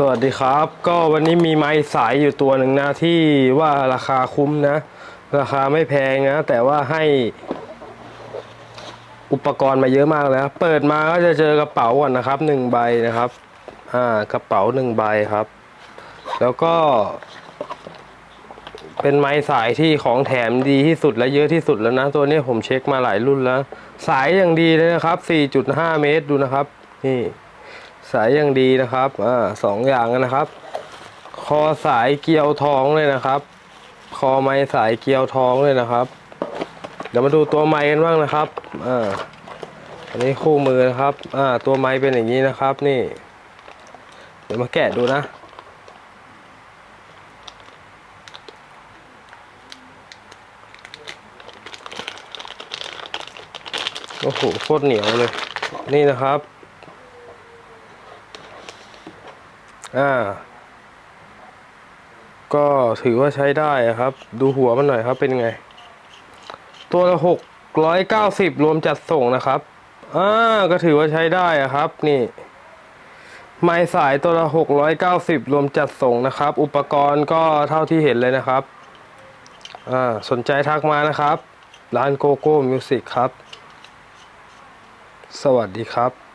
สวัสดีครับ ก็วันนี้มีไม้สายอยู่ตัวหนึ่งนะที่ว่าราคาคุ้มนะ ราคาไม่แพงนะ แต่ว่าให้ อุปกรณ์มาเยอะมากเลยนะเปิดมาก็จะเจอกระเป๋าก่อนนะครับหนึ่งใบนะครับ อ่ากระเป๋าหนึ่งใบครับ แล้วก็ เป็นไม้สายที่ของแถมดีที่สุดและเยอะที่สุดแล้วนะ ตัวนี้ผมเช็คมาหลายรุ่นแล้ว สายอย่างดีเลยนะครับ 4.5 เมตรดูนะครับ นี่ สายอย่างดีนะครับอ่าสองอย่างนะครับ คอสายเกียวทองเลยนะครับ คอไม้สายเกียวทองเลยนะครับ เดี๋ยวมาดูตัวไม้กันบ้างนะครับอ่าอันนี้คู่มือนะครับอ่าตัวไม้เป็นอย่างนี้นะครับนี่ เดี๋ยวมาแกะดูนะโอ้โหโคตรเหนียวเลย นี่นะครับ อ่า ก็ถือว่าใช้ได้ครับ ดูหัวมันหน่อยครับเป็นไง ตัวละหกร้อยเก้าสิบรวมจัดส่งนะครับอ่าก็ถือว่าใช้ได้อะครับ นี่ ไม้สายตัวละหกร้อยเก้าสิบรวมจัดส่งนะครับ อุปกรณ์ก็เท่าที่เห็นเลยนะครับอ่าสนใจทักมานะครับ ร้านโกโก้มิวสิกครับ สวัสดีครับ